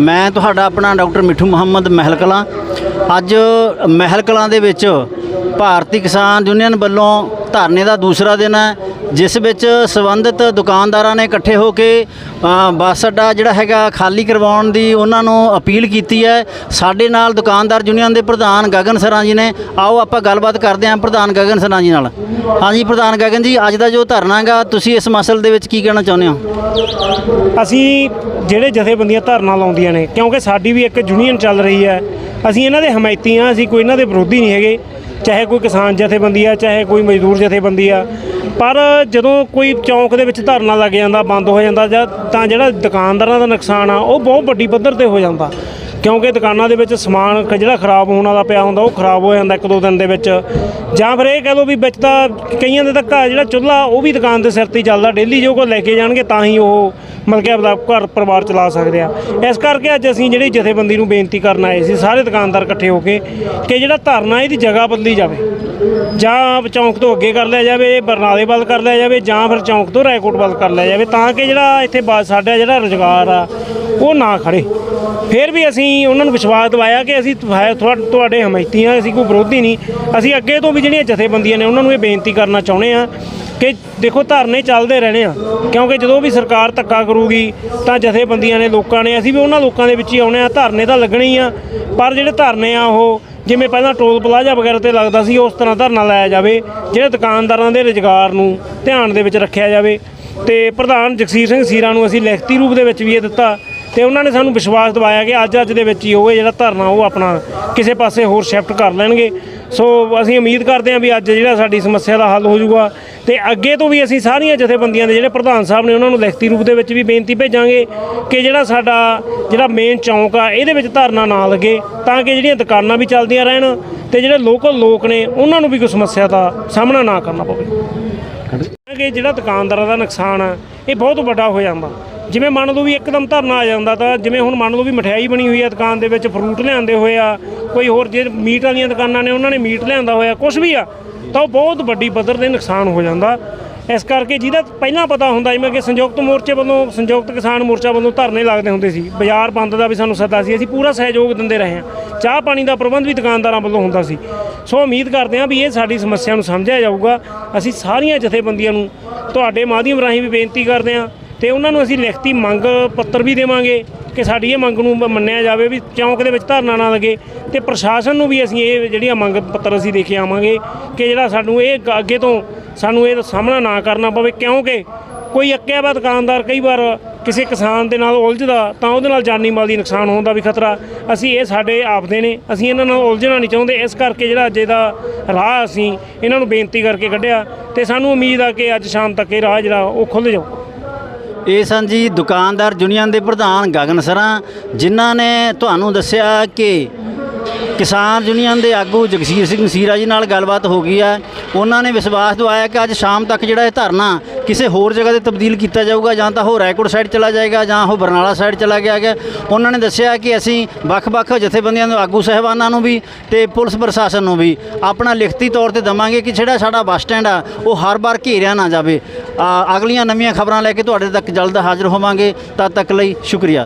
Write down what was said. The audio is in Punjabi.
ਮੈਂ ਤੁਹਾਡਾ ਆਪਣਾ ਡਾਕਟਰ ਮਿੱਠੂ ਮੁਹੰਮਦ ਮਹਿਲ ਕਲਾਂ। ਅੱਜ ਮਹਿਲ ਕਲਾਂ ਦੇ ਵਿੱਚ ਭਾਰਤੀ ਕਿਸਾਨ ਯੂਨੀਅਨ ਵੱਲੋਂ ਧਰਨੇ ਦਾ ਦੂਸਰਾ ਦਿਨ ਹੈ। ਜਿਸ ਵਿੱਚ ਸੰਬੰਧਿਤ ਦੁਕਾਨਦਾਰਾਂ ਨੇ ਇਕੱਠੇ ਹੋ ਕੇ ਬੱਸ ਅੱਡਾ ਜਿਹੜਾ ਹੈਗਾ ਖਾਲੀ ਕਰਵਾਉਣ ਦੀ ਉਹਨਾਂ ਨੂੰ ਅਪੀਲ ਕੀਤੀ ਹੈ। ਸਾਡੇ ਨਾਲ ਦੁਕਾਨਦਾਰ ਯੂਨੀਅਨ ਦੇ ਪ੍ਰਧਾਨ ਗਗਨ ਸਰਾਂ ਜੀ ਨੇ। ਆਓ ਆਪਾਂ ਗੱਲਬਾਤ ਕਰਦੇ ਹਾਂ ਪ੍ਰਧਾਨ ਗਗਨ ਸਰਾਂ ਜੀ ਨਾਲ। ਹਾਂਜੀ ਪ੍ਰਧਾਨ ਗਗਨ ਜੀ, ਅੱਜ ਦਾ ਜੋ ਧਰਨਾ ਹੈਗਾ, ਤੁਸੀਂ ਇਸ ਮਸਲੇ ਦੇ ਵਿੱਚ ਕੀ ਕਹਿਣਾ ਚਾਹੁੰਦੇ ਹੋ? ਅਸੀਂ ਜਿਹੜੇ ਜਥੇਬੰਦੀਆਂ ਧਰਨਾ ਲਾਉਂਦੀਆਂ ਨੇ, ਕਿਉਂਕਿ ਸਾਡੀ ਵੀ ਇੱਕ ਯੂਨੀਅਨ ਚੱਲ ਰਹੀ ਹੈ। ਅਸੀਂ ਇਹਨਾਂ ਦੇ ਹਮਾਇਤੀ ਹਾਂ, ਅਸੀਂ ਕੋਈ ਇਹਨਾਂ ਦੇ ਵਿਰੋਧੀ ਨਹੀਂ ਹੈਗੇ। ਚਾਹੇ ਕੋਈ ਕਿਸਾਨ ਜਥੇਬੰਦੀ ਆ, ਚਾਹੇ ਕੋਈ ਮਜ਼ਦੂਰ ਜਥੇਬੰਦੀ ਆ, ਪਰ ਜਦੋਂ ਕੋਈ ਚੌਂਕ ਦੇ ਵਿੱਚ ਧਰਨਾ ਲੱਗ ਜਾਂਦਾ, ਬੰਦ ਹੋ ਜਾਂਦਾ ਜਾਂ ਤਾਂ ਜਿਹੜਾ ਦੁਕਾਨਦਾਰਾਂ ਦਾ ਨੁਕਸਾਨ ਆ, ਉਹ ਬਹੁਤ ਵੱਡੀ ਪੱਧਰ ਤੇ ਹੋ ਜਾਂਦਾ। ਕਿਉਂਕਿ ਦੁਕਾਨਾਂ ਦੇ ਵਿੱਚ ਸਮਾਨ ਜਿਹੜਾ ਖਰਾਬ ਹੋਣ ਵਾਲਾ ਪਿਆ ਹੁੰਦਾ, ਉਹ ਖਰਾਬ ਹੋ ਜਾਂਦਾ ਇੱਕ ਦੋ ਦਿਨ ਦੇ ਵਿੱਚ। ਜਾਂ ਫਿਰ ਇਹ ਕਹਿ ਲਓ ਵੀ ਵਿੱਚ ਤਾਂ ਕਈਆਂ ਦੇ ਤਾਂ ਘਰ ਜਿਹੜਾ ਚੁੱਲ੍ਹਾ, ਉਹ ਵੀ ਦੁਕਾਨ ਦੇ ਸਿਰ ਤੇ ਚੱਲਦਾ, ਡੇਲੀ ਜੋ ਕੋ ਲੈ ਕੇ ਜਾਣਗੇ ਤਾਂ ਹੀ ਉਹ ਮਤਲਬ ਕਿ ਆਪਦਾ ਘਰ ਪਰਿਵਾਰ ਚਲਾ ਸਕਦੇ ਆ। ਇਸ ਕਰਕੇ ਅੱਜ ਅਸੀਂ ਜਿਹੜੀ ਜਥੇਬੰਦੀ ਨੂੰ ਬੇਨਤੀ ਕਰਨ ਆਏ ਸੀ, ਸਾਰੇ ਦੁਕਾਨਦਾਰ ਇਕੱਠੇ ਹੋ ਕੇ ਕਿ ਜਿਹੜਾ ਧਰਨਾ ਇਹਦੀ ਜਗ੍ਹਾ ਬਦਲੀ ਜਾਵੇ। ਜਾਂ ਚੌਂਕ ਤੋਂ ਅੱਗੇ ਕਰ ਲਿਆ ਜਾਵੇ, ਬਰਨਾਲੇ ਵੱਲ ਕਰ ਲਿਆ ਜਾਵੇ, ਜਾਂ ਫਿਰ ਚੌਂਕ ਤੋਂ ਰਾਏਕੋਟ ਵੱਲ ਕਰ ਲਿਆ ਜਾਵੇ, ਤਾਂ ਕਿ ਜਿਹੜਾ ਇੱਥੇ ਬਾ- ਸਾਡਾ ਜਿਹੜਾ ਰੁਜ਼ਗਾਰ ਆ, ਉਹ ਨਾ ਖੜੇ। ਫਿਰ ਵੀ ਅਸੀਂ ਉਹਨਾਂ ਨੂੰ ਵਿਸ਼ਵਾਸ ਦਿਵਾਇਆ ਕਿ ਅਸੀਂ ਤੁਹਾ- ਤੁਹਾ- ਤੁਹਾਡੇ ਹਮਾਇਤੀ ਹਾਂ ਅਸੀਂ ਕੋਈ ਵਿਰੋਧੀ ਨਹੀਂ। ਅਸੀਂ ਅੱਗੇ ਤੋਂ ਵੀ ਜਿਹੜੀਆਂ ਜਥੇਬੰਦੀਆਂ ਨੇ, ਉਹਨਾਂ ਨੂੰ ਇਹ ਬੇਨਤੀ ਕਰਨਾ ਚਾਹੁੰਦੇ ਆ ਕਿ ਦੇਖੋ ਧਰਨੇ ਚੱਲਦੇ ਰਹਿਣੇ ਆ। ਕਿਉਂਕਿ ਜਦੋਂ ਵੀ ਸਰਕਾਰ ਧੱਕਾ ਕਰੂਗੀ ਤਾਂ ਜਥੇਬੰਦੀਆਂ ਨੇ ਲੋਕਾਂ ਨੇ, ਅਸੀਂ ਵੀ ਉਹਨਾਂ ਲੋਕਾਂ ਦੇ ਵਿੱਚ ਹੀ ਆਉਣੇ ਆ, ਧਰਨੇ ਤਾਂ ਲੱਗਣੇ ਹੀ ਆ। ਪਰ ਜਿਹੜੇ ਧਰਨੇ ਆ ਉਹ, ਜਿਵੇਂ ਪਹਿਲਾਂ ਟੋਲ ਪਲਾਜ਼ਾ ਵਗੈਰਾ ਤੇ ਲੱਗਦਾ ਸੀ, ਉਸ ਤਰ੍ਹਾਂ ਧਰਨਾ ਲਾਇਆ ਜਾਵੇ, ਜਿਹੜੇ ਦੁਕਾਨਦਾਰਾਂ ਦੇ ਰੁਜ਼ਗਾਰ ਨੂੰ ਧਿਆਨ ਦੇ ਵਿੱਚ ਰੱਖਿਆ ਜਾਵੇ। ਤੇ ਪ੍ਰਧਾਨ ਜਗਸੀਰ ਸਿੰਘ ਸੀਰਾ ਨੂੰ ਅਸੀਂ ਲਿਖਤੀ ਰੂਪ ਦੇ ਵਿੱਚ ਵੀ ਇਹ ਦਿੱਤਾ। ਤੇ ਉਹਨਾਂ ਨੇ ਸਾਨੂੰ ਵਿਸ਼ਵਾਸ ਦਿਵਾਇਆ ਕਿ ਅੱਜ ਅੱਜ ਦੇ ਵਿੱਚ ਹੀ ਉਹ ਇਹ ਜਿਹੜਾ ਧਰਨਾ ਉਹ ਆਪਣਾ ਕਿਸੇ ਪਾਸੇ ਹੋਰ ਸ਼ਿਫਟ ਕਰ ਲੈਣਗੇ। ਸੋ ਅਸੀਂ ਉਮੀਦ ਕਰਦੇ ਹਾਂ ਵੀ ਅੱਜ ਜਿਹੜਾ ਸਾਡੀ ਸਮੱਸਿਆ ਦਾ ਹੱਲ ਹੋ ਜਾਊਗਾ ਤੇ ਅੱਗੇ ਤੋਂ ਵੀ ਅਸੀਂ ਸਾਰੀਆਂ ਜਥੇਬੰਦੀਆਂ ਦੇ ਜਿਹੜੇ ਪ੍ਰਧਾਨ ਸਾਹਿਬ ਨੇ ਉਹਨਾਂ ਨੂੰ ਲਿਖਤੀ ਰੂਪ ਦੇ ਵਿੱਚ ਵੀ ਬੇਨਤੀ ਭੇਜਾਂਗੇ ਕਿ ਜਿਹੜਾ ਸਾਡਾ ਜਿਹੜਾ ਮੇਨ ਚੌਂਕ ਆ ਇਹਦੇ ਵਿੱਚ ਧਰਨਾ ਨਾ ਲੱਗੇ ਤਾਂ ਕਿ ਜਿਹੜੀਆਂ ਦੁਕਾਨਾਂ ਵੀ ਚੱਲਦੀਆਂ ਰਹਿਣ ਤੇ ਜਿਹੜੇ ਲੋਕਲ ਲੋਕ ਨੇ ਉਹਨਾਂ ਨੂੰ ਵੀ ਕੋਈ ਸਮੱਸਿਆ ਦਾ ਸਾਹਮਣਾ ਨਾ ਕਰਨਾ ਪਵੇ। ਕਿ ਜਿਹੜਾ ਦੁਕਾਨਦਾਰਾਂ ਦਾ ਨੁਕਸਾਨ ਆ ਇਹ ਬਹੁਤ ਵੱਡਾ ਹੋ ਜਾਂਦਾ। ਜਿਵੇਂ ਮੰਨ ਲਓ ਵੀ ਇੱਕਦਮ ਧਰਨਾ ਆ ਜਾਂਦਾ ਤਾਂ ਜਿਵੇਂ ਹੁਣ ਮੰਨ ਲਓ ਵੀ ਮਠਿਆਈ ਬਣੀ ਹੋਈ ਆ ਦੁਕਾਨ ਦੇ ਵਿੱਚ ਫਰੂਟ ਲਿਆਂਦੇ ਹੋਏ ਆ, ਕੋਈ ਹੋਰ ਜੇ ਮੀਟ ਵਾਲੀਆਂ ਦੁਕਾਨਾਂ ਨੇ, ਉਹਨਾਂ ਨੇ ਮੀਟ ਲਿਆਂਦਾ ਹੋਇਆ ਕੁਝ ਵੀ ਆ, ਤਾਂ ਉਹ ਬਹੁਤ ਵੱਡੀ ਪੱਧਰ ਤੇ ਨੁਕਸਾਨ ਹੋ ਜਾਂਦਾ। ਇਸ ਕਰਕੇ ਜਿਹਦਾ ਪਹਿਲਾਂ ਪਤਾ ਹੁੰਦਾ ਜਿਵੇਂ ਕਿ ਸੰਯੁਕਤ ਮੋਰਚੇ ਵੱਲੋਂ, ਸੰਯੁਕਤ ਕਿਸਾਨ ਮੋਰਚਾ ਵੱਲੋਂ ਧਰਨੇ ਲੱਗਦੇ ਹੁੰਦੇ ਸੀ। ਬਾਜ਼ਾਰ ਬੰਦ ਦਾ ਵੀ ਸਾਨੂੰ ਸੱਦਾ ਸੀ, ਅਸੀਂ ਪੂਰਾ ਸਹਿਯੋਗ ਦਿੰਦੇ ਰਹੇ ਹਾਂ। ਚਾਹ ਪਾਣੀ ਦਾ ਪ੍ਰਬੰਧ ਵੀ ਦੁਕਾਨਦਾਰਾਂ ਵੱਲੋਂ ਹੁੰਦਾ ਸੀ। ਸੋ ਉਮੀਦ ਕਰਦੇ ਹਾਂ ਵੀ ਇਹ ਸਾਡੀ ਸਮੱਸਿਆ ਨੂੰ ਸਮਝਿਆ ਜਾਊਗਾ। ਅਸੀਂ ਸਾਰੀਆਂ ਜਥੇਬੰਦੀਆਂ ਨੂੰ ਤੁਹਾਡੇ ਮਾਧਿਅਮ ਰਾਹੀਂ ਵੀ ਬੇਨਤੀ ਕਰਦੇ ਹਾਂ ਤੇ ਉਹਨਾਂ ਨੂੰ ਅਸੀਂ ਲਿਖਤੀ ਮੰਗ ਪੱਤਰ ਵੀ ਦੇਵਾਂਗੇ ਕਿ ਸਾਡੀ ਇਹ ਮੰਗ ਨੂੰ ਮੰਨਿਆ ਜਾਵੇ ਵੀ ਚੌਂਕ ਦੇ ਵਿੱਚ ਧਰਨਾ ਨਾ ਲੱਗੇ ਤੇ ਪ੍ਰਸ਼ਾਸਨ ਨੂੰ ਵੀ ਅਸੀਂ ਇਹ ਜਿਹੜੀਆਂ ਮੰਗ ਪੱਤਰ ਅਸੀਂ ਦੇ ਕੇ ਆਵਾਂਗੇ ਕਿ ਜਿਹੜਾ ਸਾਨੂੰ ਇਹ ਅੱਗੇ ਤੋਂ ਸਾਨੂੰ ਇਹ ਸਾਹਮਣਾ ਨਾ ਕਰਨਾ ਪਵੇ, ਕਿਉਂਕਿ ਕੋਈ ਅੱਕਿਆ ਵਾ ਦੁਕਾਨਦਾਰ ਕਈ ਵਾਰ ਕਿਸੇ ਕਿਸਾਨ ਦੇ ਨਾਲ ਉਲਝਦਾ ਤਾਂ ਉਹਦੇ ਨਾਲ ਜਾਨੀ ਮਾਲ ਦੀ ਨੁਕਸਾਨ ਹੋਣ ਦਾ ਵੀ ਖਤਰਾ। ਅਸੀਂ ਇਹ ਸਾਡੇ ਆਪਦੇ ਨੇ, ਅਸੀਂ ਇਹਨਾਂ ਨਾਲ ਉਲਝਣਾ ਨਹੀਂ ਚਾਹੁੰਦੇ, ਇਸ ਕਰਕੇ ਜਿਹੜਾ ਅੱਜ ਦਾ ਰਾਹ ਅਸੀਂ ਇਹਨਾਂ ਨੂੰ ਬੇਨਤੀ ਕਰਕੇ ਕੱਢਿਆ ਤੇ ਸਾਨੂੰ ਉਮੀਦ ਆ ਕਿ ਅੱਜ ਸ਼ਾਮ ਤੱਕ ਇਹ ਰਾਹ ਜਿਹੜਾ ਉਹ ਖੁੱਲ੍ਹ ਜਾਊ। ਇਹ ਸਨ ਜੀ ਦੁਕਾਨਦਾਰ ਯੂਨੀਅਨ ਦੇ ਪ੍ਰਧਾਨ ਗਗਨ ਸਰਾਂ, ਜਿਨ੍ਹਾਂ ਨੇ ਤੁਹਾਨੂੰ ਦੱਸਿਆ ਕਿ ਕਿਸਾਨ ਯੂਨੀਅਨ ਦੇ ਆਗੂ ਜਗਸੀਰ ਸਿੰਘ ਸੀਰਾ ਜੀ ਨਾਲ ਗੱਲਬਾਤ ਹੋ ਗਈ ਹੈ। ਉਹਨਾਂ ਨੇ ਵਿਸ਼ਵਾਸ ਦਿਵਾਇਆ ਕਿ ਅੱਜ ਸ਼ਾਮ ਤੱਕ ਜਿਹੜਾ ਇਹ ਧਰਨਾ ਕਿਸੇ ਹੋਰ ਜਗ੍ਹਾ ਤੇ ਤਬਦੀਲ ਕੀਤਾ ਜਾਊਗਾ, ਜਾਂ ਤਾਂ ਉਹ ਰਾਏਕੋਟ ਸਾਈਡ ਚਲਾ ਜਾਏਗਾ, ਜਾਂ ਉਹ ਬਰਨਾਲਾ ਸਾਈਡ ਚਲਾ ਗਿਆ ਗਿਆ ਉਹਨਾਂ ਨੇ ਦੱਸਿਆ ਕਿ ਅਸੀਂ ਵੱਖ-ਵੱਖ ਜਥੇਬੰਦੀਆਂ ਦੇ ਆਗੂ ਸਹਿਬਾਨਾਂ ਨੂੰ ਵੀ ਤੇ ਪੁਲਿਸ ਪ੍ਰਸ਼ਾਸਨ ਨੂੰ ਵੀ ਆਪਣਾ ਲਿਖਤੀ ਤੌਰ ਤੇ ਦਵਾਂਗੇ ਕਿ ਜਿਹੜਾ ਸਾਡਾ ਬੱਸ ਸਟੈਂਡ ਆ, ਉਹ ਹਰ ਵਾਰ ਘੇਰਿਆ ਨਾ ਜਾਵੇ। ਅਗਲੀਆਂ ਨਵੀਆਂ ਖਬਰਾਂ ਲੈ ਕੇ ਤੁਹਾਡੇ ਤੱਕ ਜਲਦ ਹਾਜ਼ਰ ਹੋਵਾਂਗੇ। ਤਦ ਤੱਕ ਲਈ ਸ਼ੁਕਰੀਆ।